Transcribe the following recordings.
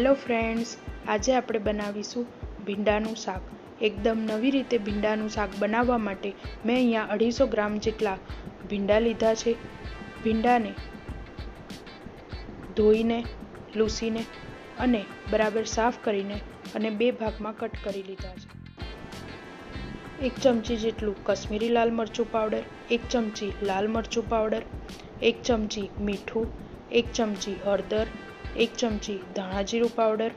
Hello friends આજે આપણે બનાવીશું ભીંડાનું શાક. એકદમ નવી રીતે ભીંડાનું શાક બનાવવા માટે મેં અહીંયા અઢીસો ગ્રામ જેટલા ભીંડા લીધા છે. ભીંડાને ધોઈને, લૂસીને અને બરાબર સાફ કરીને અને બે ભાગમાં કટ કરી લીધા છે. એક ચમચી જેટલું કશ્મીરી લાલ મરચું પાવડર, એક ચમચી લાલ મરચું પાવડર, એક ચમચી મીઠું, એક ચમચી હળદર એક ચમચી ધાણા જીરું પાવડર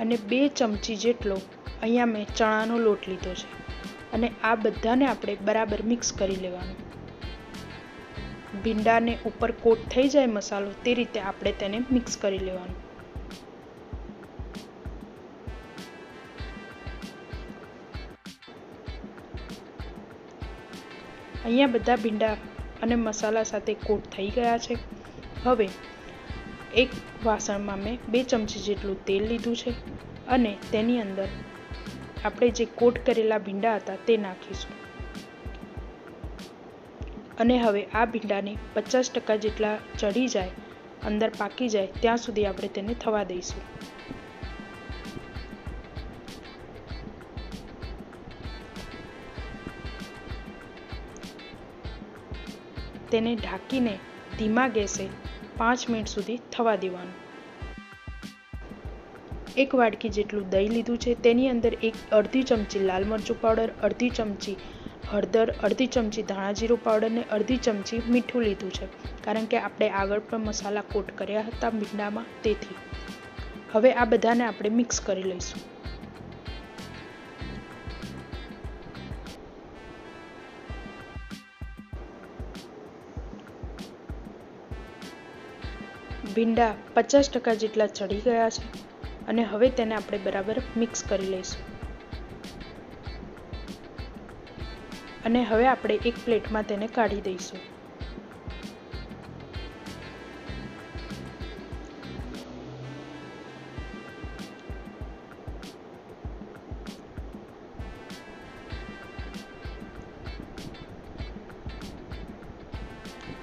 અને બે ચમચી જેટલો અહીંયા મેં ચણાનો લોટ લીધો છે. અને આ બધાને આપણે બરાબર મિક્સ કરી લેવાનું. ભીંડાને ઉપર કોટ થઈ જાય મસાલો તે રીતે આપણે તેને મિક્સ કરી લેવાનું. અહીંયા બધા ભીંડા અને મસાલા સાથે કોટ થઈ ગયા છે. હવે એક વાસણમાં મેં બે ચમચી જેટલું તેલ લીધું છે અને તેની અંદર આપણે જે કોટ કરેલા ભીંડા હતા તે નાખીશું. અને હવે આ ભીંડાને પચાસ ટકા જેટલા ચડી જાય, અંદર પાકી જાય, ત્યાં સુધી આપણે તેને થવા દઈશું. તેને ઢાંકીને ધીમા ગેસે પાંચ મિનિટ સુધી થવા દેવાનું. એક વાડકી જેટલું દહીં લીધું છે, તેની અંદર એક અડધી ચમચી લાલ મરચું પાવડર, અડધી ચમચી હળદર, અડધી ચમચી ધાણા જીરું પાવડર ને અડધી ચમચી મીઠું લીધું છે. કારણ કે આપણે આગળ પણ મસાલા કોટ કર્યા હતા મીંડામાં તેથી. હવે આ બધાને આપણે મિક્સ કરી લઈશું. ભીંડા પચાસ ટકા જેટલા ચડી ગયા છે અને હવે તેને આપણે બરાબર મિક્સ કરી લઈશું. અને હવે આપણે એક પ્લેટમાં તેને કાઢી દઈશું.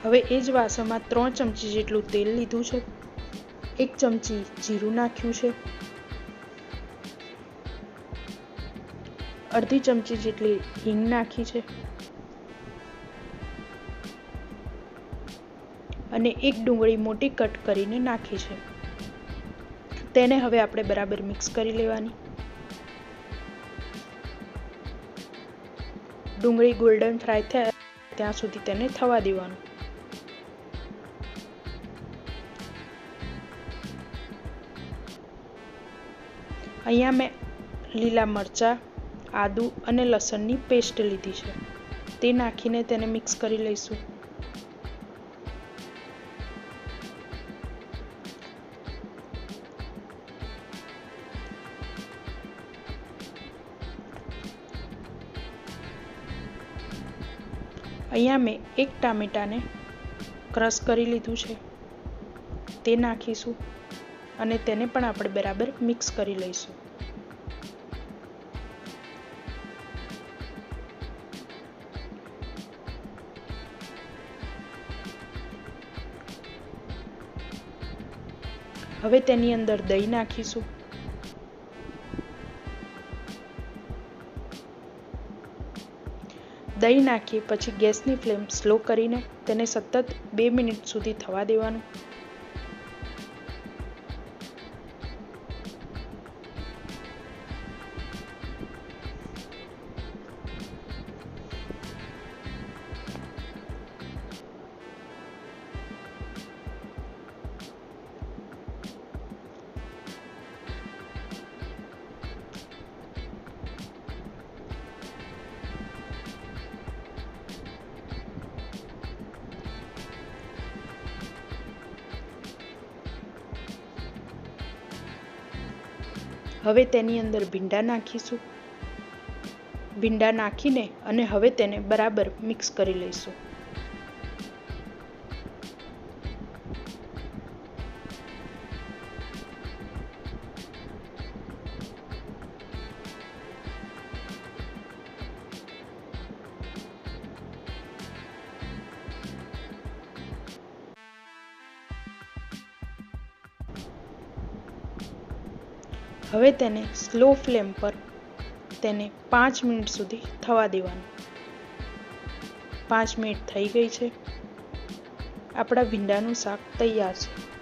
હવે એ જ વાસણમાં ત્રણ ચમચી જેટલું તેલ લીધું છે. એક ચમચી જીરું નાખ્યું છે. અડધી ચમચી જેટલી હિંગ નાખી છે. અને એક ડુંગળી મોટી કટ કરીને નાખી છે. તેને હવે આપણે બરાબર મિક્સ કરી લેવાની. ડુંગળી ગોલ્ડન ફ્રાય થાય ત્યાં સુધી તેને થવા દેવાનું. અહીંયા મેં લીલા મરચાં, આદુ અને લસણની પેસ્ટ લીધી છે. તે નાખીને તેને મિક્સ કરી લઈશું. અહીંયા મેં એક ટામેટાને ક્રશ કરી લીધું છે. તે નાખીશું. અને તેને પણ આપણે બરાબર મિક્સ કરી લઈશું. હવે તેની અંદર દહીં નાખીશું. દહીં નાખી પછી ગેસની ફ્લેમ સ્લો કરીને તેને સતત બે મિનિટ સુધી થવા દેવાનું. હવે તેની અંદર ભીંડા નાખીશું. ભીંડા નાખીને અને હવે તેને બરાબર મિક્સ કરી લઈશું. હવે તેને સ્લો ફ્લેમ પર તેને પાંચ મિનિટ સુધી થવા દેવાનું. પાંચ મિનિટ થઈ ગઈ છે. આપણા ભીંડાનું શાક તૈયાર છે.